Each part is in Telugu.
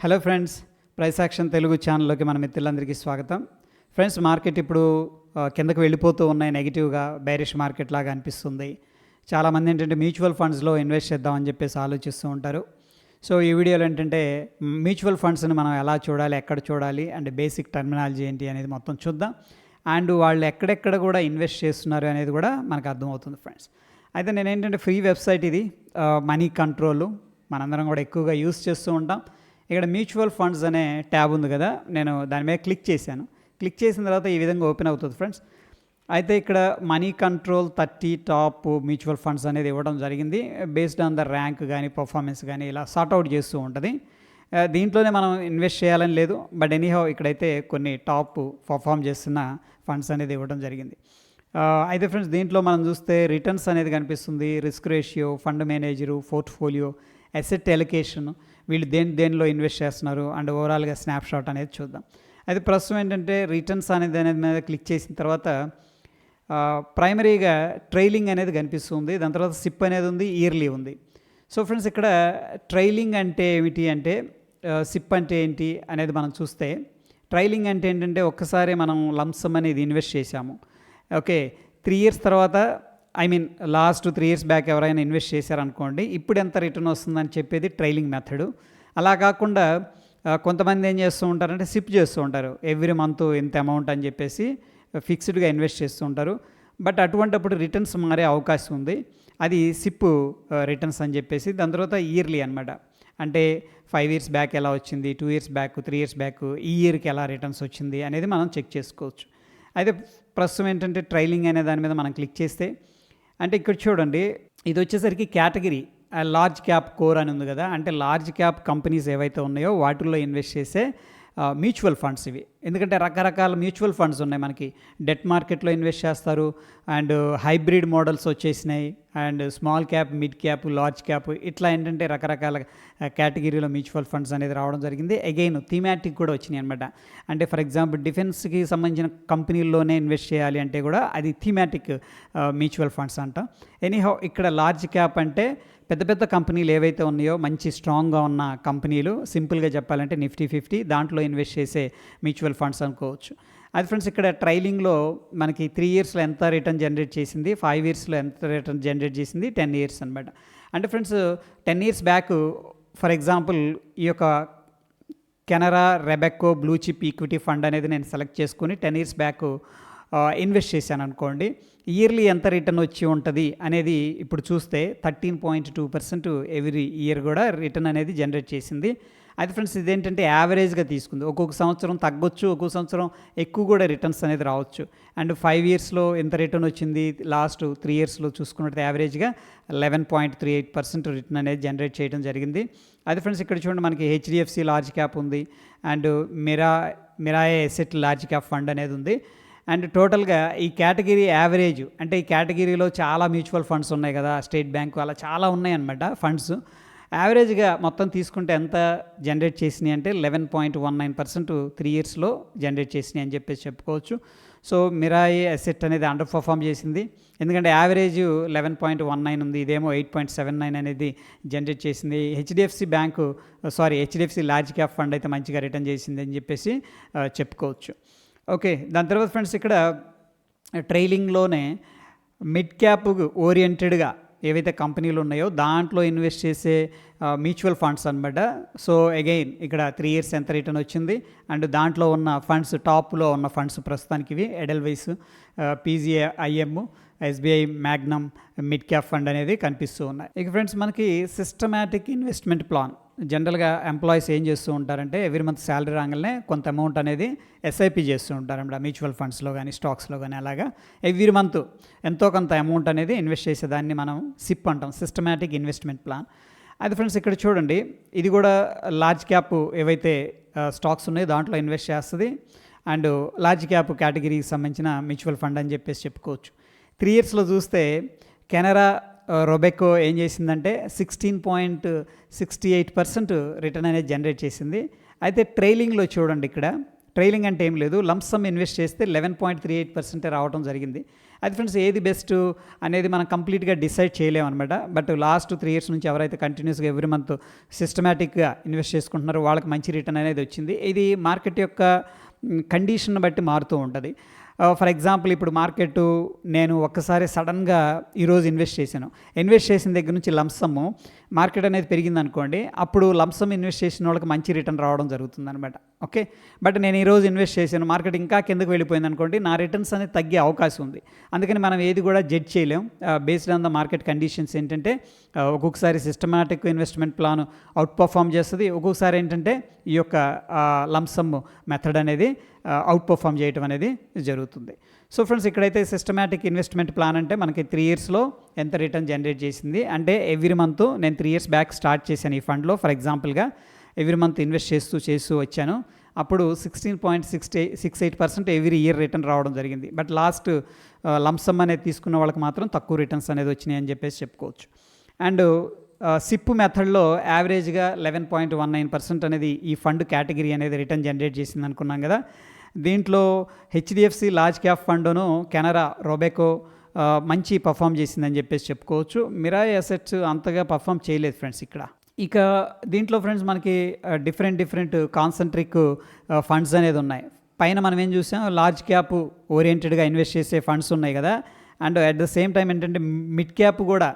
Hello friends price action Telugu ఛానల్లోకి మన మిత్రులందరికీ స్వాగతం. ఫ్రెండ్స్ మార్కెట్ ఇప్పుడు కిందకు వెళ్ళిపోతూ ఉన్నాయి. నెగిటివ్గా బైరిష్ మార్కెట్ లాగా అనిపిస్తుంది. చాలామంది ఏంటంటే మ్యూచువల్ ఫండ్స్లో ఇన్వెస్ట్ చేద్దామని చెప్పేసి ఆలోచిస్తూ ఉంటారు. సో ఈ వీడియోలో ఏంటంటే మ్యూచువల్ ఫండ్స్ని మనం ఎలా చూడాలి ఎక్కడ చూడాలి అండ్ బేసిక్ టర్మినాలజీ ఏంటి అనేది మొత్తం చూద్దాం. అండ్ వాళ్ళు ఎక్కడెక్కడ కూడా ఇన్వెస్ట్ చేస్తున్నారు అనేది కూడా మనకు అర్థమవుతుంది ఫ్రెండ్స్ అయితే నేను ఏంటంటే ఫ్రీ వెబ్సైట్ ఇది మనీ కంట్రోల్ మనందరం కూడా ఎక్కువగా యూస్ చేస్తూ ఉంటాం. ఇక్కడ మ్యూచువల్ ఫండ్స్ అనే ట్యాబ్ ఉంది కదా నేను దాని మీద క్లిక్ చేశాను. క్లిక్ చేసిన తర్వాత ఈ విధంగా ఓపెన్ అవుతుంది ఫ్రెండ్స్. అయితే ఇక్కడ money control thirty top mutual funds అనేది ఇవ్వడం జరిగింది. బేస్డ్ ఆన్ ద ర్యాంక్ కానీ పర్ఫార్మెన్స్ కానీ ఇలా సార్ట్అవుట్ చేస్తూ ఉంటుంది. దీంట్లోనే మనం ఇన్వెస్ట్ చేయాలని లేదు బట్ ఎనీహౌ ఇక్కడైతే కొన్ని టాప్ పర్ఫామ్ చేస్తున్న ఫండ్స్ అనేది ఇవ్వడం జరిగింది. అయితే ఫ్రెండ్స్ దీంట్లో మనం చూస్తే రిటర్న్స్ అనేది కనిపిస్తుంది. Risk ratio fund manager portfolio asset allocation వీళ్ళు దేని దేనిలో ఇన్వెస్ట్ చేస్తున్నారు అండ్ ఓవరాల్గా స్నాప్ షాట్ అనేది చూద్దాం. అయితే ప్రస్తుతం ఏంటంటే రిటర్న్స్ అనేది అనేది మీద క్లిక్ చేసిన తర్వాత ప్రైమరీగా ట్రైలింగ్ అనేది కనిపిస్తుంది దాని తర్వాత సిప్ అనేది ఉంది ఇయర్లీ ఉంది. సో ఫ్రెండ్స్ ఇక్కడ ట్రైలింగ్ అంటే ఏమిటి అంటే సిప్ అంటే ఏంటి అనేది మనం చూస్తే ట్రైలింగ్ అంటే ఏంటంటే ఒక్కసారి మనం లంసమ్ అనేది ఇన్వెస్ట్ చేశాము. ఓకే త్రీ ఇయర్స్ తర్వాత I mean last three years back ఎవరైనా ఇన్వెస్ట్ చేశారనుకోండి ఇప్పుడు ఎంత రిటర్న్ వస్తుందని చెప్పేది ట్రైలింగ్ మెథడ్. అలా కాకుండా కొంతమంది ఏం చేస్తూ ఉంటారంటే సిప్ చేస్తూ ఉంటారు. ఎవ్రీ మంత్ ఇంత అమౌంట్ అని చెప్పేసి ఫిక్స్డ్గా ఇన్వెస్ట్ చేస్తూ ఉంటారు. బట్ అటువంటిప్పుడు రిటర్న్స్ మారే అవకాశం ఉంది. అది సిప్ రిటర్న్స్ అని చెప్పేసి దాని తర్వాత ఇయర్లీ అనమాట అంటే ఫైవ్ ఇయర్స్ బ్యాక్ ఎలా వచ్చింది two years back three years back ఈ ఇయర్కి ఎలా రిటర్న్స్ వచ్చింది అనేది మనం చెక్ చేసుకోవచ్చు. అయితే ప్రస్తుతం ఏంటంటే ట్రైలింగ్ అనే దాని మీద మనం క్లిక్ చేస్తే అంటే ఇక్కడ చూడండి ఇది వచ్చేసరికి కేటగిరీ లార్జ్ క్యాప్ కోర్ అని ఉంది కదా అంటే లార్జ్ క్యాప్ కంపెనీస్ ఏవైతే ఉన్నాయో వాటిల్లో ఇన్వెస్ట్ చేసే మ్యూచువల్ ఫండ్స్ ఇవి. ఎందుకంటే రకరకాల మ్యూచువల్ ఫండ్స్ ఉన్నాయి మనకి. డెట్ మార్కెట్లో ఇన్వెస్ట్ చేస్తారు. అండ్ హైబ్రిడ్ మోడల్స్ వచ్చేసినాయి. And small cap mid cap large cap ఇట్లా ఏంటంటే రకరకాల కేటగిరీలో మ్యూచువల్ ఫండ్స్ అనేది రావడం జరిగింది. అగైన్ థీమాటిక్ కూడా వచ్చినాయి అనమాట అంటే ఫర్ ఎగ్జాంపుల్ డిఫెన్స్కి సంబంధించిన కంపెనీల్లోనే ఇన్వెస్ట్ చేయాలి అంటే కూడా అది థీమాటిక్ మ్యూచువల్ ఫండ్స్ అంట. ఎనీహౌ ఇక్కడ లార్జ్ క్యాప్ అంటే పెద్ద పెద్ద కంపెనీలు ఏవైతే ఉన్నాయో మంచి స్ట్రాంగ్గా ఉన్న కంపెనీలు సింపుల్గా చెప్పాలంటే నిఫ్టీ ఫిఫ్టీ దాంట్లో ఇన్వెస్ట్ చేసే మ్యూచువల్ ఫండ్స్ అనుకోవచ్చు. అది ఫ్రెండ్స్ ఇక్కడ ట్రైలింగ్లో మనకి త్రీ ఇయర్స్లో ఎంత రిటర్న్ జనరేట్ చేసింది? ఫైవ్ ఇయర్స్లో ఎంత రిటర్న్ జనరేట్ చేసింది? టెన్ ఇయర్స్ అనమాట అంటే friends ten years back for example ఈ యొక్క Canara Robeco blue chip equity fund అనేది నేను సెలెక్ట్ చేసుకుని టెన్ ఇయర్స్ బ్యాక్ ఇన్వెస్ట్ చేశాను అనుకోండి. ఇయర్లీ ఎంత రిటర్న్ వచ్చి ఉంటుంది అనేది ఇప్పుడు చూస్తే thirteen point two percent every year కూడా రిటర్న్ అనేది జనరేట్ చేసింది. అయితే ఫ్రెండ్స్ ఇదేంటంటే యావరేజ్గా తీసుకుంది. ఒక్కొక్క సంవత్సరం తగ్గొచ్చు ఒక్కొక్క సంవత్సరం ఎక్కువ కూడా రిటర్న్స్ అనేది రావచ్చు. అండ్ ఫైవ్ ఇయర్స్లో ఎంత రిటర్న్ వచ్చింది? లాస్ట్ త్రీ ఇయర్స్లో చూసుకున్నట్టు యావరేజ్గా eleven point three eight percent return అనేది జనరేట్ చేయడం జరిగింది. అది ఫ్రెండ్స్ ఇక్కడ చూడండి మనకి హెచ్డిఎఫ్సి లార్జ్ క్యాప్ ఉంది. And Mirae Mirae asset large cap fund అనేది ఉంది. అండ్ టోటల్గా ఈ కేటగిరీ యావరేజ్ అంటే ఈ కేటగిరీలో చాలా మ్యూచువల్ ఫండ్స్ ఉన్నాయి కదా స్టేట్ బ్యాంకు అలా చాలా ఉన్నాయి అనమాట ఫండ్స్. యావరేజ్గా మొత్తం తీసుకుంటే ఎంత జనరేట్ చేసినాయి అంటే eleven point one nine percent three ఇయర్స్లో జనరేట్ చేసినాయి అని చెప్పేసి చెప్పుకోవచ్చు. సో మిరాయి అసెట్ అనేది అండర్ పర్ఫామ్ చేసింది. ఎందుకంటే average eleven point one nine ఉంది ఇదేమో ఎయిట్ పాయింట్ సెవెన్ నైన్ అనేది జనరేట్ చేసింది. HDFC bank sorry HDFC large cap fund అయితే మంచిగా రిటర్న్ చేసింది అని చెప్పేసి చెప్పుకోవచ్చు. ఓకే దాని తర్వాత ఫ్రెండ్స్ ఇక్కడ ట్రైలింగ్లోనే మిడ్ క్యాప్ ఓరియంటెడ్గా ఏవైతే కంపెనీలు ఉన్నాయో దాంట్లో ఇన్వెస్ట్ చేసే మ్యూచువల్ ఫండ్స్ అనమాట సో అగైన్ ఇక్కడ త్రీ ఇయర్స్ ఎంత రిటర్న్ వచ్చింది. అండ్ దాంట్లో ఉన్న ఫండ్స్ టాప్లో ఉన్న ఫండ్స్ ప్రస్తుతానికి ఇవి. Edelweiss PGIM SBI Magnum mid cap fund అనేది కనిపిస్తూ ఉన్నాయి. ఇక ఫ్రెండ్స్ మనకి సిస్టమాటిక్ ఇన్వెస్ట్మెంట్ ప్లాన్ జనరల్గా ఎంప్లాయీస్ ఏం చేస్తూ ఉంటారంటే ఎవ్రీ మంత్ శాలరీ రాగానే కొంత అమౌంట్ అనేది ఎస్ఐపి చేస్తూ ఉంటారన్నమాట మ్యూచువల్ ఫండ్స్లో కానీ స్టాక్స్లో కానీ అలాగా. ఎవ్రీ మంత్ ఎంతో కొంత అమౌంట్ అనేది ఇన్వెస్ట్ చేసేదాన్ని మనం సిప్ అంటాం సిస్టమేటిక్ ఇన్వెస్ట్మెంట్ ప్లాన్ అది ఫ్రెండ్స్ ఇక్కడ చూడండి ఇది కూడా లార్జ్ క్యాప్ ఏవైతే స్టాక్స్ ఉన్నాయో దాంట్లో ఇన్వెస్ట్ చేస్తుంది. అండ్ లార్జ్ క్యాప్ కేటగిరీకి సంబంధించిన మ్యూచువల్ ఫండ్ అని చెప్పేసి చెప్పుకోవచ్చు. త్రీ ఇయర్స్లో చూస్తే కెనరా రొబెకో ఏం చేసిందంటే sixteen point sixty eight percent return అనేది జనరేట్ చేసింది. అయితే ట్రైలింగ్లో చూడండి ఇక్కడ. ట్రైలింగ్ అంటే ఏం లేదు. లంప్సమ్ ఇన్వెస్ట్ చేస్తే eleven point three eight percent రావడం జరిగింది. అది ఫ్రెండ్స్ ఏది బెస్ట్ అనేది మనం కంప్లీట్గా డిసైడ్ చేయలేము అనమాట బట్ లాస్ట్ త్రీ ఇయర్స్ నుంచి ఎవరైతే కంటిన్యూస్గా ఎవ్రీ మంత్ సిస్టమేటిక్గా ఇన్వెస్ట్ చేసుకుంటున్నారో వాళ్ళకి మంచి రిటర్న్ అనేది వచ్చింది. ఇది మార్కెట్ యొక్క కండిషన్ బట్టి మారుతూ ఉంటుంది. Uh, ఫర్ ఎగ్జాంపుల్ ఇప్పుడు మార్కెట్ నేను ఒక్కసారి సడన్గా ఈరోజు ఇన్వెస్ట్ చేశాను. ఇన్వెస్ట్ చేసిన దగ్గర నుంచి లంసము మార్కెట్ అనేది పెరిగింది అనుకోండి అప్పుడు లంసమ్ ఇన్వెస్ట్ చేసిన వాళ్ళకి మంచి రిటర్న్ రావడం జరుగుతుంది అనమాట ఓకే బట్ నేను ఈరోజు ఇన్వెస్ట్ చేశాను మార్కెట్ ఇంకా కిందకు వెళ్ళిపోయింది అనుకోండి నా రిటర్న్స్ అనేది తగ్గే అవకాశం ఉంది. అందుకని మనం ఏది కూడా జడ్జ్ చేయలేం. Based on the market conditions ఏంటంటే uh, ఒక్కొక్కసారి systematic investment plan out perform చేస్తుంది. ఒక్కొక్కసారి ఏంటంటే ఈ యొక్క uh, లంసమ్ మెథడ్ అనేది అవుట్ పర్ఫామ్ చేయటం అనేది జరుగుతుంది. సో ఫ్రెండ్స్ ఇక్కడైతే సిస్టమాటిక్ ఇన్వెస్ట్మెంట్ ప్లాన్ అంటే మనకి త్రీ ఇయర్స్లో ఎంత రిటర్న్ జనరేట్ చేసింది? అంటే ఎవ్రీ మంత్ నేను త్రీ ఇయర్స్ బ్యాక్ స్టార్ట్ చేశాను ఈ ఫండ్లో ఫర్ ఎగ్జాంపుల్గా ఎవ్రీ మంత్ ఇన్వెస్ట్ చేస్తూ చేస్తూ వచ్చాను. అప్పుడు sixteen point six six eight percent every year return రావడం జరిగింది. బట్ లాస్ట్ లంసమ్ అనేది తీసుకున్న వాళ్ళకి మాత్రం తక్కువ రిటర్న్స్ అనేది వచ్చినాయి అని చెప్పేసి చెప్పుకోవచ్చు. అండ్ సిప్ మెథడ్లో యావరేజ్గా eleven point one nine percent అనేది ఈ ఫండ్ కేటగిరీ అనేది రిటర్న్ జనరేట్ చేసింది అనుకున్నాం కదా. దీంట్లో హెచ్డిఎఫ్సి లార్జ్ క్యాప్ ఫండ్ను కెనరా రోబెకో మంచి పర్ఫామ్ చేసిందని చెప్పేసి చెప్పుకోవచ్చు. మిరాయ్ అసెట్స్ అంతగా పర్ఫామ్ చేయలేదు ఫ్రెండ్స్ ఇక్కడ. ఇక దీంట్లో ఫ్రెండ్స్ మనకి డిఫరెంట్ డిఫరెంట్ కాన్సన్ట్రిక్ ఫండ్స్ అనేది ఉన్నాయి. పైన మనం ఏం చూసాం? లార్జ్ క్యాప్ ఓరియంటెడ్గా ఇన్వెస్ట్ చేసే ఫండ్స్ ఉన్నాయి కదా. And at the same time ఏంటంటే మిడ్ క్యాప్ కూడా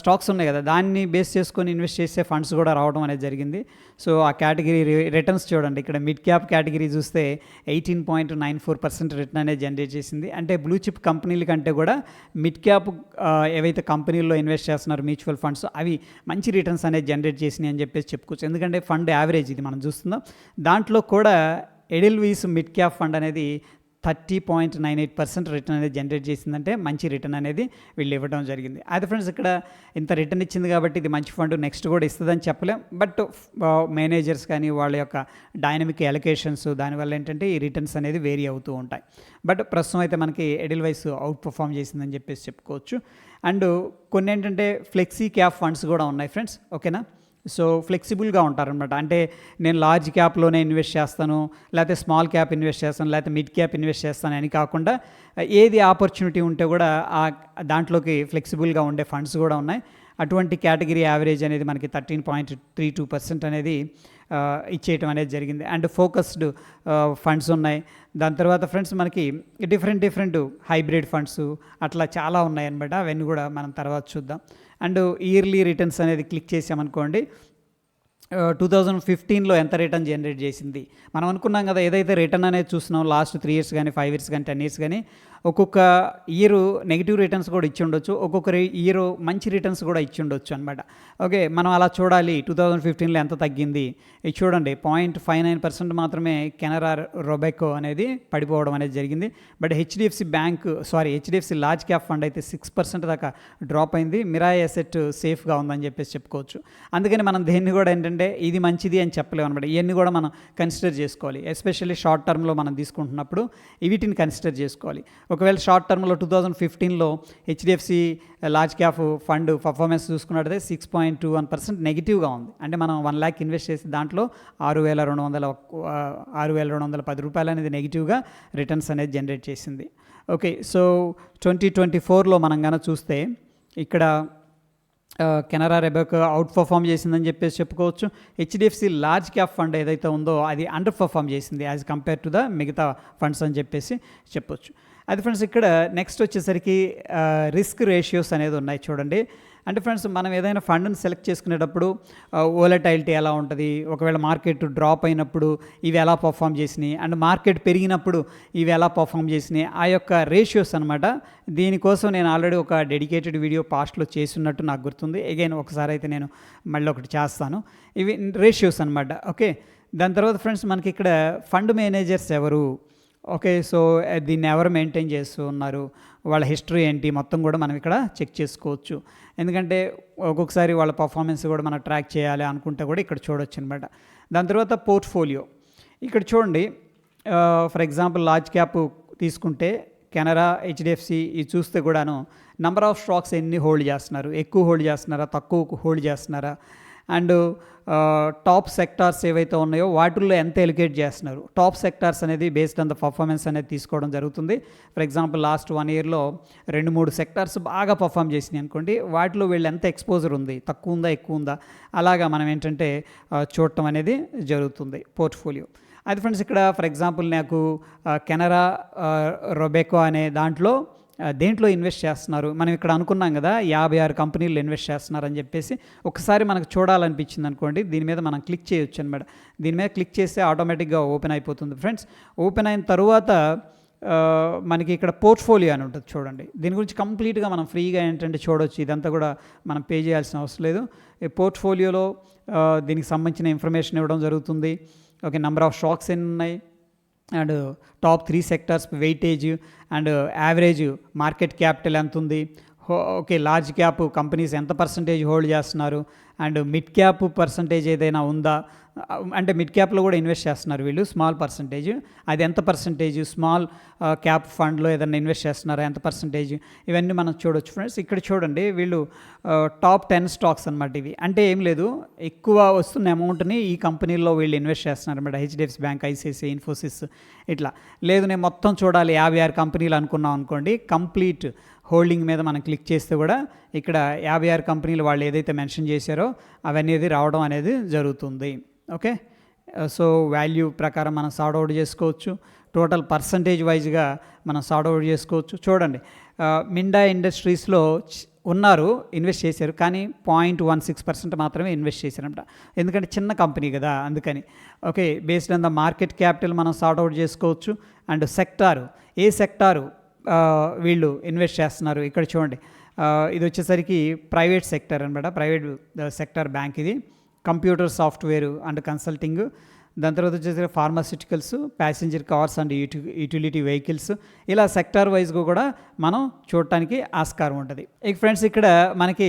స్టాక్స్ ఉన్నాయి కదా దాన్ని బేస్ చేసుకొని ఇన్వెస్ట్ చేసే ఫండ్స్ కూడా రావడం అనేది జరిగింది. సో ఆ కేటగిరీ రిటర్న్స్ చూడండి ఇక్కడ మిడ్ క్యాప్ కేటగిరీ చూస్తే eighteen point nine four percent return అనేది జనరేట్ చేసింది. అంటే బ్లూ చిప్ కంపెనీల కంటే కూడా మిడ్ క్యాప్ ఏవైతే కంపెనీల్లో ఇన్వెస్ట్ చేస్తున్నారు మ్యూచువల్ ఫండ్స్ అవి మంచి రిటర్న్స్ అనేది జనరేట్ చేసినాయి అని చెప్పేసి చెప్పుకోవచ్చు. ఎందుకంటే ఫండ్ యావరేజ్ ఇది మనం చూస్తున్నాం. దాంట్లో కూడా ఎడిల్వీస్ మిడ్ క్యాప్ ఫండ్ అనేది thirty point nine eight percent return అనేది జనరేట్ చేసిందంటే మంచి రిటర్న్ అనేది వీళ్ళు ఇవ్వడం జరిగింది. అయితే ఫ్రెండ్స్ ఇక్కడ ఇంత రిటర్న్ ఇచ్చింది కాబట్టి ఇది మంచి ఫండ్ నెక్స్ట్ కూడా ఇస్తుందని చెప్పలేం. బట్ మేనేజర్స్ కానీ వాళ్ళ యొక్క డైనమిక్ ఎలకేషన్స్ దానివల్ల ఏంటంటే ఈ రిటర్న్స్ అనేది వేరీ అవుతూ ఉంటాయి. బట్ ప్రస్తుతం అయితే మనకి ఎడిల్ వైస్ అవుట్ పర్ఫామ్ చేసిందని చెప్పేసి చెప్పుకోవచ్చు. అండ్ కొన్ని ఏంటంటే ఫ్లెక్సీ క్యాప్ ఫండ్స్ కూడా ఉన్నాయి ఫ్రెండ్స్ ఓకేనా సో ఫ్లెక్సిబుల్గా ఉంటారనమాట అంటే నేను లార్జ్ క్యాప్లోనే ఇన్వెస్ట్ చేస్తాను లేకపోతే స్మాల్ క్యాప్ ఇన్వెస్ట్ చేస్తాను లేకపోతే మిడ్ క్యాప్ ఇన్వెస్ట్ చేస్తాను అని కాకుండా ఏది ఆపర్చునిటీ ఉంటే కూడా ఆ దాంట్లోకి ఫ్లెక్సిబుల్గా ఉండే ఫండ్స్ కూడా ఉన్నాయి. అటువంటి కేటగిరీ యావరేజ్ అనేది మనకి thirteen point three two percent అనేది ఇచ్చేయటం అనేది జరిగింది. అండ్ ఫోకస్డ్ ఫండ్స్ ఉన్నాయి. దాని తర్వాత ఫ్రెండ్స్ మనకి డిఫరెంట్ డిఫరెంట్ హైబ్రిడ్ ఫండ్స్ అట్లా చాలా ఉన్నాయి అనమాట అవన్నీ కూడా మనం తర్వాత చూద్దాం. అండ్ ఇయర్లీ రిటర్న్స్ అనేది క్లిక్ చేసామనుకోండి టూ థౌజండ్ ఫిఫ్టీన్లో ఎంత రిటర్న్ జనరేట్ చేసింది? మనం అనుకున్నాం కదా ఏదైతే రిటర్న్ అనేది చూస్తున్నాం లాస్ట్ త్రీ ఇయర్స్ కానీ ఫైవ్ ఇయర్స్ కానీ టెన్ ఇయర్స్ కానీ ఒక్కొక్క ఇయర్ నెగిటివ్ రిటర్న్స్ కూడా ఇచ్చి ఉండొచ్చు. ఒక్కొక్క ఇయర్ మంచి రిటర్న్స్ కూడా ఇచ్చి ఉండొచ్చు అనమాట ఓకే మనం అలా చూడాలి. టూ థౌజండ్ ఫిఫ్టీన్లో ఎంత తగ్గింది? ఇది చూడండి పాయింట్ ఫైవ్ నైన్ పర్సెంట్ మాత్రమే కెనరా రొబెకో అనేది పడిపోవడం అనేది జరిగింది. But HDFC bank sorry HDFC large cap fund అయితే సిక్స్ పర్సెంట్ దాకా డ్రాప్ అయింది. మిరాయ్ అసెట్ సేఫ్గా ఉందని చెప్పేసి చెప్పుకోవచ్చు. అందుకని మనం దేన్ని కూడా ఏంటంటే ఇది మంచిది అని చెప్పలేము అనమాట ఇవన్నీ కూడా మనం కన్సిడర్ చేసుకోవాలి. ఎస్పెషల్లీ షార్ట్ టర్మ్లో మనం తీసుకుంటున్నప్పుడు వీటిని కన్సిడర్ చేసుకోవాలి. ఒకవేళ షార్ట్ టర్మ్లో టూ థౌజండ్ ఫిఫ్టీన్లో HDFC large uh, cap fund performance చూసుకున్నట్టయితే six point two one percent నెగిటివ్గా ఉంది. అంటే మనం వన్ ల్యాక్ ఇన్వెస్ట్ చేసి దాంట్లో ఆరు వేల రెండు వందల uh, ఆరు వేల రెండు వందల పది రూపాయలు అనేది నెగిటివ్గా రిటర్న్స్ అనేది జనరేట్ చేసింది. ఓకే సో ట్వంటీ ట్వంటీ ఫోర్లో మనం కనుక చూస్తే ఇక్కడ uh, Canara Robeco out perform చేసిందని చెప్పేసి చెప్పుకోవచ్చు. హెచ్డిఎఫ్సి లార్జ్ క్యాప్ ఫండ్ ఏదైతే ఉందో అది అండర్ పర్ఫామ్ చేసింది యాజ్ కంపేర్ టు ద మిగతా ఫండ్స్ అని చెప్పేసి చెప్పొచ్చు అది ఫ్రెండ్స్ ఇక్కడ నెక్స్ట్ వచ్చేసరికి రిస్క్ రేషియోస్ అనేది ఉన్నాయి చూడండి. అంటే ఫ్రెండ్స్ మనం ఏదైనా ఫండ్ని సెలెక్ట్ చేసుకునేటప్పుడు ఓలటైలిటీ ఎలా ఉంటుంది? ఒకవేళ మార్కెట్ డ్రాప్ అయినప్పుడు ఇవి ఎలా పర్ఫామ్ చేసినాయి? అండ్ మార్కెట్ పెరిగినప్పుడు ఇవి ఎలా పర్ఫామ్ చేసినాయి? ఆ యొక్క రేషియోస్ అనమాట దీనికోసం నేను ఆల్రెడీ ఒక డెడికేటెడ్ వీడియో పాస్ట్లో చేసినట్టు నాకు గుర్తుంది. అగైన్ ఒకసారి అయితే నేను మళ్ళీ ఒకటి చేస్తాను. ఇవి రేషియోస్ అనమాట ఓకే దాని తర్వాత ఫ్రెండ్స్ మనకి ఇక్కడ ఫండ్ మేనేజర్స్ ఎవరు? ఓకే సో దీన్ని ఎవరు మెయింటైన్ చేస్తూ ఉన్నారు? వాళ్ళ హిస్టరీ ఏంటి? మొత్తం కూడా మనం ఇక్కడ చెక్ చేసుకోవచ్చు. ఎందుకంటే ఒక్కొక్కసారి వాళ్ళ పర్ఫార్మెన్స్ కూడా మనం ట్రాక్ చేయాలి అనుకుంటే కూడా ఇక్కడ చూడొచ్చు అనమాట దాని తర్వాత పోర్ట్ఫోలియో. ఇక్కడ చూడండి ఫర్ ఎగ్జాంపుల్ లార్జ్ క్యాప్ తీసుకుంటే కెనరా హెచ్డిఎఫ్సి ఇది చూస్తే కూడాను నంబర్ ఆఫ్ స్టాక్స్ ఎన్ని హోల్డ్ చేస్తున్నారు? ఎక్కువ హోల్డ్ చేస్తున్నారా? తక్కువ హోల్డ్ చేస్తున్నారా? అండ్ టాప్ సెక్టార్స్ ఏవైతే ఉన్నాయో వాటిల్లో ఎంత ఎలికేట్ చేస్తున్నారు? టాప్ సెక్టార్స్ అనేది బేస్డ్ ఆన్ ద పర్ఫార్మెన్స్ అనేది తీసుకోవడం జరుగుతుంది. ఫర్ ఎగ్జాంపుల్ లాస్ట్ వన్ ఇయర్లో రెండు మూడు సెక్టార్స్ బాగా పర్ఫామ్ చేసినాయి అనుకోండి వాటిలో వీళ్ళు ఎంత ఎక్స్పోజర్ ఉంది? తక్కువ ఉందా? ఎక్కువ ఉందా? అలాగా మనం ఏంటంటే చూడటం అనేది జరుగుతుంది పోర్ట్ఫోలియో అది ఫ్రెండ్స్ ఇక్కడ ఫర్ ఎగ్జాంపుల్ నాకు కెనరా రొబెకో అనే దాంట్లో దేంట్లో ఇన్వెస్ట్ చేస్తున్నారు? మనం ఇక్కడ అనుకున్నాం కదా యాభై ఆరు కంపెనీలు ఇన్వెస్ట్ చేస్తున్నారని చెప్పేసి ఒకసారి మనకు చూడాలనిపించింది అనుకోండి దీని మీద మనం క్లిక్ చేయొచ్చు అనమాట దీని మీద క్లిక్ చేస్తే ఆటోమేటిక్గా ఓపెన్ అయిపోతుంది. ఫ్రెండ్స్ ఓపెన్ అయిన తర్వాత మనకి ఇక్కడ పోర్ట్ఫోలియో అని ఉంటుంది చూడండి. దీని గురించి కంప్లీట్గా మనం ఫ్రీగా ఏంటంటే చూడవచ్చు ఇదంతా కూడా మనం పే చేయాల్సిన అవసరం లేదు. ఈ పోర్ట్ఫోలియోలో దీనికి సంబంధించిన ఇన్ఫర్మేషన్ ఇవ్వడం జరుగుతుంది. ఓకే నెంబర్ ఆఫ్ స్టాక్స్ ఎన్ని ఉన్నాయి? And top three sectors weightage and average market capital ఎంత ఉంది? ఓకే లార్జ్ క్యాప్ కంపెనీస్ ఎంత పర్సంటేజ్ హోల్డ్ చేస్తున్నారు? అండ్ మిడ్ క్యాప్ పర్సంటేజ్ ఏదైనా ఉందా? అంటే మిడ్ క్యాప్లో కూడా ఇన్వెస్ట్ చేస్తున్నారు వీళ్ళు స్మాల్ పర్సంటేజ్ అది ఎంత పర్సంటేజ్ స్మాల్ క్యాప్ ఫండ్లో ఏదైనా ఇన్వెస్ట్ చేస్తున్నారా? ఎంత పర్సంటేజ్ ఇవన్నీ మనం చూడొచ్చు ఫ్రెండ్స్ ఇక్కడ చూడండి వీళ్ళు టాప్ టెన్ స్టాక్స్ అనమాట ఇవి. అంటే ఏం లేదు ఎక్కువ వస్తున్న అమౌంట్ని ఈ కంపెనీల్లో వీళ్ళు ఇన్వెస్ట్ చేస్తున్నారు అనమాట హెచ్డిఎఫ్సి బ్యాంక్ ఐసిఐసిఐ ఇన్ఫోసిస్ ఇట్లా. లేదు నేను మొత్తం చూడాలి యాభై ఆరు కంపెనీలు అనుకున్నాం అనుకోండి కంప్లీట్ హోల్డింగ్ మీద మనం క్లిక్ చేస్తే కూడా ఇక్కడ యాభై ఆరు కంపెనీలు వాళ్ళు ఏదైతే మెన్షన్ చేశారో అవన్నీ రావడం అనేది జరుగుతుంది. ఓకే? సో వాల్యూ ప్రకారం మనం సార్ట్ అవుట్ చేసుకోవచ్చు. టోటల్ పర్సంటేజ్ వైజ్గా మనం సార్ట్ అవుట్ చేసుకోవచ్చు. చూడండి మిండా ఇండస్ట్రీస్లో ఉన్నారు ఇన్వెస్ట్ చేశారు కానీ పాయింట్ వన్ సిక్స్ పర్సెంట్ మాత్రమే ఇన్వెస్ట్ చేశారంట. ఎందుకంటే చిన్న కంపెనీ కదా అందుకని. Okay based on the market capital మనం సార్ట్ అవుట్ చేసుకోవచ్చు. అండ్ సెక్టారు ఏ సెక్టారు? వీళ్ళు ఇన్వెస్ట్ చేస్తున్నారు. ఇక్కడ చూడండి. ఇది వచ్చేసరికి ప్రైవేట్ సెక్టర్ అనమాట ప్రైవేట్ సెక్టర్ బ్యాంక్ ఇది. Computer software and consulting. దాని తర్వాత వచ్చేసి ఫార్మాసిటికల్స్ ప్యాసింజర్ కార్స్ అండ్ యూటి యూటిలిటీ వెహికల్స్. ఇలా సెక్టార్ వైజ్గా కూడా మనం చూడటానికి ఆస్కారం ఉంటుంది. ఇక ఫ్రెండ్స్ ఇక్కడ మనకి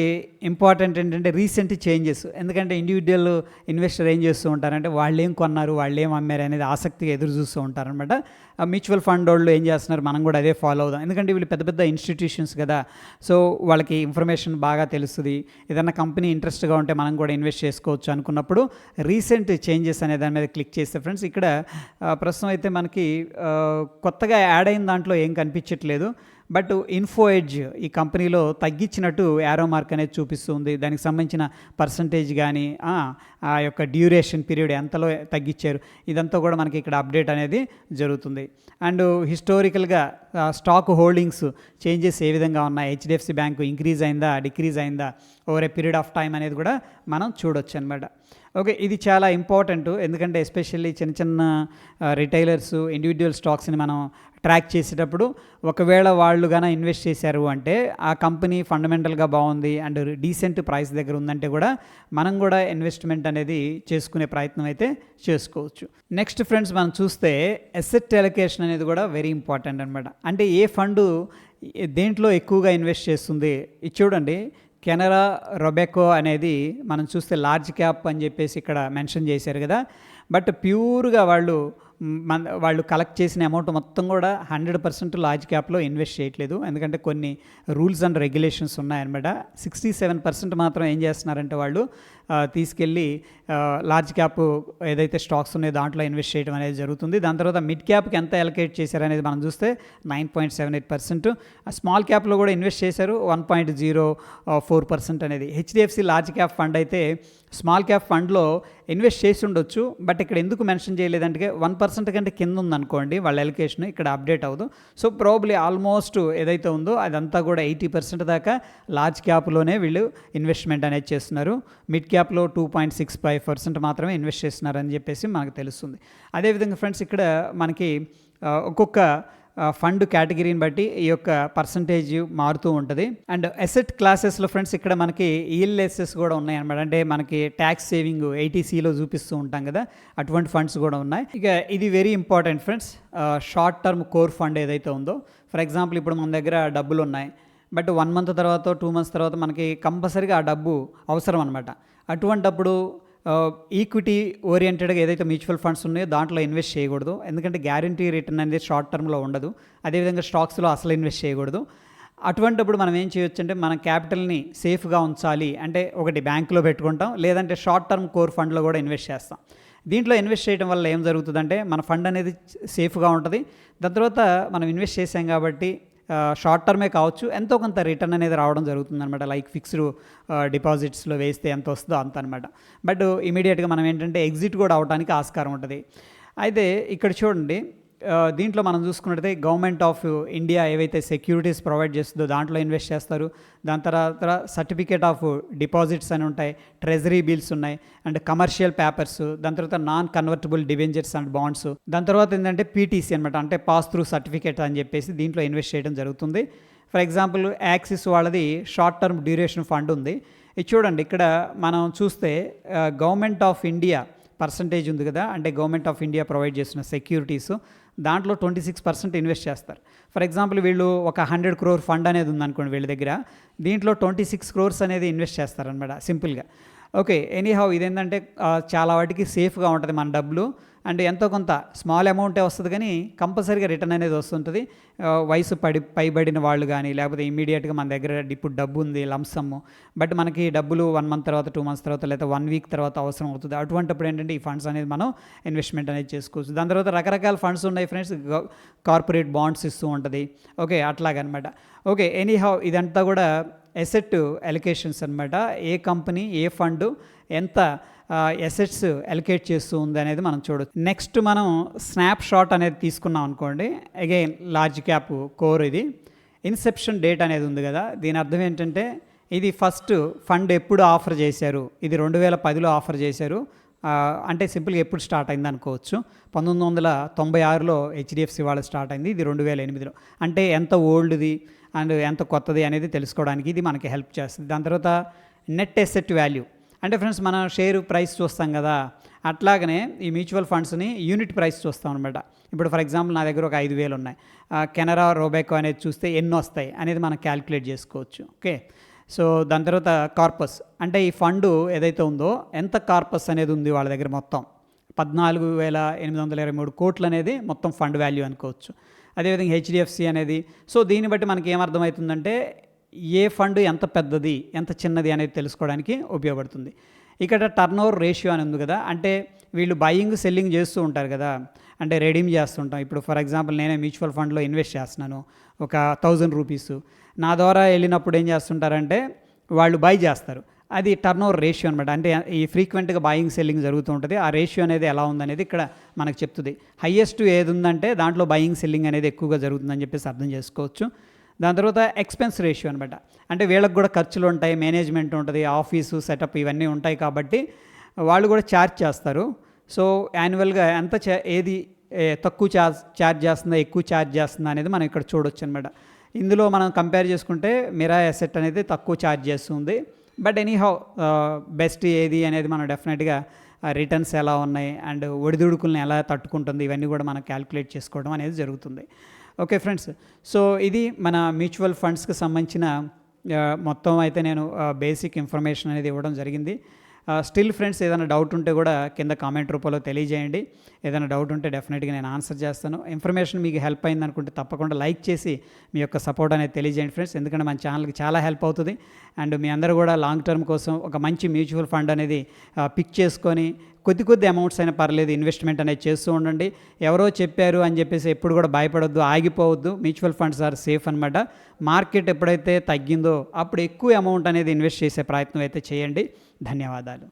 ఇంపార్టెంట్ ఏంటంటే రీసెంట్ చేంజెస్. ఎందుకంటే ఇండివిజువల్ ఇన్వెస్టర్ ఏం చేస్తూ ఉంటారంటే వాళ్ళు ఏం కొన్నారు వాళ్ళు ఏం అమ్మారు అనేది ఆసక్తిగా ఎదురు చూస్తూ ఉంటారనమాట మ్యూచువల్ ఫండ్ వాళ్ళు ఏం చేస్తున్నారు? మనం కూడా అదే ఫాలో అవుదాం. ఎందుకంటే వీళ్ళు పెద్ద పెద్ద ఇన్స్టిట్యూషన్స్ కదా. సో వాళ్ళకి ఇన్ఫర్మేషన్ బాగా తెలుస్తుంది. ఏదైనా కంపెనీ ఇంట్రెస్ట్గా ఉంటే మనం కూడా ఇన్వెస్ట్ చేసుకోవచ్చు అనుకున్నప్పుడు రీసెంట్ చేంజెస్ అనే దాని మీద క్లిక్ చేస్తే ఫ్రెండ్స్ ఇక్కడ ప్రస్తుతం అయితే మనకి కొత్తగా యాడ్ అయిన దాంట్లో ఏం కనిపించట్లేదు. బట్ ఇన్ఫో ఎడ్జ్ ఈ కంపెనీలో తగ్గించినట్టు యారో మార్క్ అనేది చూపిస్తుంది దానికి సంబంధించిన పర్సంటేజ్ కానీ ఆ యొక్క డ్యూరేషన్ పీరియడ్ ఎంతలో తగ్గించారు ఇదంతా కూడా మనకి ఇక్కడ అప్డేట్ అనేది జరుగుతుంది. అండ్ హిస్టారికల్గా స్టాక్ హోల్డింగ్స్ చేంజెస్ ఏ విధంగా ఉన్నాయి? హెచ్డిఎఫ్సి బ్యాంకు ఇంక్రీజ్ అయిందా డిక్రీజ్ అయిందా? Over a period of time అనేది కూడా మనం చూడొచ్చు అనమాట ఓకే ఇది చాలా ఇంపార్టెంట్. ఎందుకంటే ఎస్పెషల్లీ చిన్న చిన్న రిటైలర్స్ ఇండివిజువల్ స్టాక్స్ని మనం ట్రాక్ చేసేటప్పుడు ఒకవేళ వాళ్ళు గాన ఇన్వెస్ట్ చేశారు అంటే ఆ కంపెనీ ఫండమెంటల్గా బాగుంది అండ్ డీసెంట్ ప్రైస్ దగ్గర ఉందంటే కూడా మనం కూడా ఇన్వెస్ట్మెంట్ అనేది చేసుకునే ప్రయత్నం అయితే చేసుకోవచ్చు. నెక్స్ట్ ఫ్రెండ్స్ మనం చూస్తే ఎసెట్ ఎలకేషన్ అనేది కూడా వెరీ ఇంపార్టెంట్ అనమాట అంటే ఏ ఫండు దేంట్లో ఎక్కువగా ఇన్వెస్ట్ చేస్తుంది? ఇది చూడండి. కెనరా రొబెకో అనేది మనం చూస్తే లార్జ్ క్యాప్ అని చెప్పేసి ఇక్కడ మెన్షన్ చేశారు కదా. బట్ ప్యూర్గా వాళ్ళు మన వాళ్ళు కలెక్ట్ చేసిన అమౌంట్ మొత్తం కూడా హండ్రెడ్ పర్సెంట్ లార్జ్ క్యాప్లో ఇన్వెస్ట్ చేయట్లేదు. ఎందుకంటే కొన్ని రూల్స్ అండ్ రెగ్యులేషన్స్ ఉన్నాయన్నమాట. సిక్స్టీ సెవెన్ పర్సెంట్ మాత్రం ఏం చేస్తున్నారంటే వాళ్ళు తీసుకెళ్ళి లార్జ్ క్యాప్ ఏదైతే స్టాక్స్ ఉన్నాయో దాంట్లో ఇన్వెస్ట్ చేయడం అనేది జరుగుతుంది. దాని తర్వాత మిడ్ క్యాప్కి ఎంత ఎలకేట్ చేశారనేది మనం చూస్తే nine point seven eight percent small క్యాప్లో కూడా ఇన్వెస్ట్ చేశారు one point zero four percent అనేది. హెచ్డిఎఫ్సి లార్జ్ క్యాప్ ఫండ్ అయితే స్మాల్ క్యాప్ ఫండ్లో ఇన్వెస్ట్ చేసి ఉండొచ్చు. బట్ ఇక్కడ ఎందుకు మెన్షన్ చేయలేదంటే వన్ పర్సెంట్ కంటే కింద ఉందనుకోండి వాళ్ళ ఎలికేషన్ ఇక్కడ అప్డేట్ అవ్వదు. సో ప్రాబ్లీ ఆల్మోస్ట్ ఏదైతే ఉందో అదంతా కూడా ఎయిటీ పర్సెంట్ దాకా లార్జ్ క్యాప్లోనే వీళ్ళు ఇన్వెస్ట్మెంట్ అనేది చేస్తున్నారు. Mid క్యాప్లో two point six five percent మాత్రమే ఇన్వెస్ట్ చేస్తున్నారని చెప్పేసి మనకు తెలుస్తుంది. అదేవిధంగా ఫ్రెండ్స్ ఇక్కడ మనకి ఒక్కొక్క ఫండ్ కేటగిరీని బట్టి ఈ యొక్క పర్సంటేజ్ మారుతూ ఉంటుంది. అండ్ అసెట్ క్లాసెస్లో ఫ్రెండ్స్ ఇక్కడ మనకి ఈఎల్ఎస్ఎస్ కూడా ఉన్నాయి అనమాట అంటే మనకి ట్యాక్స్ సేవింగ్ ఎయిటీసీలో చూపిస్తూ ఉంటాం కదా అటువంటి ఫండ్స్ కూడా ఉన్నాయి. ఇక ఇది very important friends short term core fund ఏదైతే ఉందో ఫర్ ఎగ్జాంపుల్ ఇప్పుడు మన దగ్గర డబ్బులు ఉన్నాయి. బట్ వన్ మంత్ తర్వాత టూ మంత్స్ తర్వాత మనకి కంపల్సరీగా ఆ డబ్బు అవసరం అనమాట అటువంటప్పుడు ఈక్విటీ ఓరియంటెడ్గా ఏదైతే మ్యూచువల్ ఫండ్స్ ఉన్నాయో దాంట్లో ఇన్వెస్ట్ చేయకూడదు. ఎందుకంటే గ్యారంటీ రిటర్న్ అనేది షార్ట్ టర్మ్లో ఉండదు. అదేవిధంగా స్టాక్స్లో అసలు ఇన్వెస్ట్ చేయకూడదు. అటువంటప్పుడు మనం ఏం చేయొచ్చు అంటే మన క్యాపిటల్ని సేఫ్గా ఉంచాలి. అంటే ఒకటి బ్యాంకులో పెట్టుకుంటాం లేదంటే షార్ట్ టర్మ్ కోర్ ఫండ్లో కూడా ఇన్వెస్ట్ చేస్తాం. దీంట్లో ఇన్వెస్ట్ చేయడం వల్ల ఏం జరుగుతుందంటే మన ఫండ్ అనేది సేఫ్గా ఉంటుంది. దాని తర్వాత మనం ఇన్వెస్ట్ చేసాం కాబట్టి షార్ట్ టర్మే కావచ్చు. ఎంతో కొంత రిటర్న్ అనేది రావడం జరుగుతుంది అనమాట లైక్ ఫిక్స్డ్ డిపాజిట్స్లో వేస్తే ఎంత వస్తుందో అంత అనమాట బట్ ఇమీడియట్గా మనం ఏంటంటే ఎగ్జిట్ కూడా అవడానికి ఆస్కారం ఉంటుంది. అయితే ఇక్కడ చూడండి దీంట్లో మనం చూసుకున్నట్టయితే గవర్నమెంట్ ఆఫ్ ఇండియా ఏవైతే సెక్యూరిటీస్ ప్రొవైడ్ చేస్తుందో దాంట్లో ఇన్వెస్ట్ చేస్తారు. దాని తర్వాత సర్టిఫికేట్ ఆఫ్ డిపాజిట్స్ అని ఉంటాయి ట్రెజరీ బిల్స్ ఉన్నాయి అండ్ కమర్షియల్ పేపర్స్ దాని తర్వాత non convertible debentures and bonds దాని తర్వాత ఏంటంటే పీటీసీ అనమాట అంటే పాస్ త్రూ సర్టిఫికేట్ అని చెప్పేసి దీంట్లో ఇన్వెస్ట్ చేయడం జరుగుతుంది. ఫర్ ఎగ్జాంపుల్ యాక్సిస్ వాళ్ళది షార్ట్ టర్మ్ డ్యూరేషన్ ఫండ్ ఉంది. ఇది చూడండి ఇక్కడ మనం చూస్తే గవర్నమెంట్ ఆఫ్ ఇండియా పర్సంటేజ్ ఉంది కదా అంటే గవర్నమెంట్ ఆఫ్ ఇండియా ప్రొవైడ్ చేసిన సెక్యూరిటీస్ దాంట్లో ట్వంటీ సిక్స్ పర్సెంట్ ఇన్వెస్ట్ చేస్తారు. ఫర్ ఎగ్జాంపుల్ వీళ్ళు ఒక హండ్రెడ్ క్రోర్ ఫండ్ అనేది ఉందనుకోండి వీళ్ళ దగ్గర దీంట్లో ట్వంటీ సిక్స్ క్రోర్స్ అనేది ఇన్వెస్ట్ చేస్తారనమాట సింపుల్గా. ఓకే ఎనీహౌ ఇదేంటంటే చాలా వాటికి సేఫ్గా ఉంటుంది మన డబ్బులు. అండ్ ఎంతో కొంత స్మాల్ అమౌంటే వస్తుంది కానీ కంపల్సరీగా రిటర్న్ అనేది వస్తుంటుంది. వయసు పడి పైబడిన వాళ్ళు కానీ లేకపోతే ఇమీడియట్గా మన దగ్గర ఇప్పుడు డబ్బు ఉంది లంసమ్ము బట్ మనకి డబ్బులు వన్ మంత్ తర్వాత టూ మంత్స్ తర్వాత లేదా వన్ వీక్ తర్వాత అవసరం అవుతుంది. అటువంటిప్పుడు ఏంటంటే ఈ ఫండ్స్ అనేది మనం ఇన్వెస్ట్మెంట్ అనేది చేసుకోవచ్చు. దాని తర్వాత రకరకాల ఫండ్స్ ఉన్నాయి ఫ్రెండ్స్ కార్పొరేట్ బాండ్స్ ఇస్తూ ఉంటుంది. ఓకే అట్లాగనమాట. ఓకే ఎనీహౌ ఇదంతా కూడా ఎసెట్ ఎలికేషన్స్ అనమాట ఏ కంపెనీ ఏ ఫండ్ ఎంత ఎసెట్స్ ఎలికేట్ చేస్తూ ఉంది అనేది మనం చూడొచ్చు. నెక్స్ట్ మనం స్నాప్ షాట్ అనేది తీసుకున్నాం అనుకోండి. అగైన్ లార్జ్ క్యాప్ కోర్ ఇది. ఇన్సెప్షన్ డేట్ అనేది ఉంది కదా. దీని అర్థం ఏంటంటే ఇది ఫస్ట్ ఫండ్ ఎప్పుడు ఆఫర్ చేశారు? ఇది రెండు వేల పదిలో ఆఫర్ చేశారు. అంటే సింపుల్గా ఎప్పుడు స్టార్ట్ అయింది అనుకోవచ్చు. పంతొమ్మిది వందల తొంభై ఆరులో హెచ్డిఎఫ్సి వాళ్ళు స్టార్ట్ అయింది. ఇది రెండు వేల ఎనిమిదిలో. అంటే ఎంత ఓల్డ్ది అండ్ ఎంత కొత్తది అనేది తెలుసుకోవడానికి ఇది మనకి హెల్ప్ చేస్తుంది. దాని తర్వాత నెట్ ఎసెట్ వాల్యూ. అంటే ఫ్రెండ్స్ మనం షేర్ ప్రైస్ చూస్తాం కదా అట్లాగనే ఈ మ్యూచువల్ ఫండ్స్ని యూనిట్ ప్రైస్ చూస్తాం అనమాట ఇప్పుడు ఫర్ ఎగ్జాంపుల్ నా దగ్గర ఒక ఐదు వేలు ఉన్నాయి. కెనరా రోబెకో అనేది చూస్తే ఎన్ని వస్తాయి అనేది మనం క్యాలిక్యులేట్ చేసుకోవచ్చు. ఓకే? సో దాని తర్వాత కార్పస్. అంటే ఈ ఫండ్ ఏదైతే ఉందో ఎంత కార్పస్ అనేది ఉంది వాళ్ళ దగ్గర మొత్తం? పద్నాలుగు వేల ఎనిమిది వందల ఇరవై మూడు కోట్లు అనేది మొత్తం ఫండ్ వాల్యూ అనుకోవచ్చు. అదేవిధంగా హెచ్డిఎఫ్సి అనేది. సో దీన్ని బట్టి మనకి ఏమర్థమవుతుందంటే ఏ ఫండ్ ఎంత పెద్దది ఎంత చిన్నది అనేది తెలుసుకోవడానికి ఉపయోగపడుతుంది. ఇక్కడ టర్న్ ఓవర్ రేషియో అని ఉంది కదా అంటే వీళ్ళు బయింగ్ సెల్లింగ్ చేస్తూ ఉంటారు కదా. అంటే రెడీమ్ చేస్తుంటాం. ఇప్పుడు ఫర్ ఎగ్జాంపుల్ నేనే మ్యూచువల్ ఫండ్లో ఇన్వెస్ట్ చేస్తున్నాను ఒక థౌజండ్ రూపీస్. నా ద్వారా వెళ్ళినప్పుడు ఏం చేస్తుంటారంటే వాళ్ళు బై చేస్తారు. అది టర్న్ ఓవర్ రేషియో అనమాట అంటే ఈ ఫ్రీక్వెంట్గా బాయింగ్ సెల్లింగ్ జరుగుతూ ఉంటుంది. ఆ రేషియో అనేది ఎలా ఉందనేది ఇక్కడ మనకు చెప్తుంది. హయ్యెస్ట్ ఏది ఉందంటే దాంట్లో బయింగ్ సెల్లింగ్ అనేది ఎక్కువగా జరుగుతుందని చెప్పేసి అర్థం చేసుకోవచ్చు. దాని తర్వాత ఎక్స్పెన్స్ రేషియో అనమాట అంటే వీళ్ళకి కూడా ఖర్చులు ఉంటాయి మేనేజ్మెంట్ ఉంటుంది ఆఫీసు సెటప్ ఇవన్నీ ఉంటాయి కాబట్టి వాళ్ళు కూడా ఛార్జ్ చేస్తారు. సో యాన్యువల్గా ఎంత చా ఏది తక్కువ ఛార్జ్ ఛార్జ్ చేస్తుందా ఎక్కువ ఛార్జ్ చేస్తుందా అనేది మనం ఇక్కడ చూడొచ్చు అనమాట ఇందులో మనం కంపేర్ చేసుకుంటే మిరా ఎసెట్ అనేది తక్కువ ఛార్జ్ చేస్తుంది. బట్ ఎనీహౌ బెస్ట్ ఏది అనేది మనం డెఫినెట్గా రిటర్న్స్ ఎలా ఉన్నాయి అండ్ ఒడిదుడుకుల్ని ఎలా తట్టుకుంటుంది ఇవన్నీ కూడా మనం క్యాలిక్యులేట్ చేసుకోవడం అనేది జరుగుతుంది. ఓకే ఫ్రెండ్స్ సో ఇది మన మ్యూచువల్ ఫండ్స్కి సంబంధించిన మొత్తం అయితే నేను బేసిక్ ఇన్ఫర్మేషన్ అనేది ఇవ్వడం జరిగింది. స్టిల్ ఫ్రెండ్స్ ఏదైనా డౌట్ ఉంటే కూడా కింద కామెంట్ రూపంలో తెలియజేయండి. ఏదైనా డౌట్ ఉంటే డెఫినెట్గా నేను ఆన్సర్ చేస్తాను. ఇన్ఫర్మేషన్ మీకు హెల్ప్ అయింది అనుకుంటే తప్పకుండా లైక్ చేసి మీ యొక్క సపోర్ట్ అనేది తెలియజేయండి ఫ్రెండ్స్ ఎందుకంటే మన ఛానల్కి చాలా హెల్ప్ అవుతుంది. అండ్ మీ అందరూ కూడా లాంగ్ టర్మ్ కోసం ఒక మంచి మ్యూచువల్ ఫండ్ అనేది పిక్ చేసుకొని కొద్ది కొద్ది అమౌంట్స్ అయినా పర్లేదు ఇన్వెస్ట్మెంట్ అనేది చేస్తూ ఉండండి. ఎవరో చెప్పారు అని చెప్పేసి ఎప్పుడు కూడా భయపడొద్దు ఆగిపోవద్దు. మ్యూచువల్ ఫండ్స్ ఆర్ సేఫ్ అనమాట మార్కెట్ ఎప్పుడైతే తగ్గిందో అప్పుడు ఎక్కువ అమౌంట్ అనేది ఇన్వెస్ట్ చేసే ప్రయత్నం అయితే చేయండి. ధన్యవాదాలు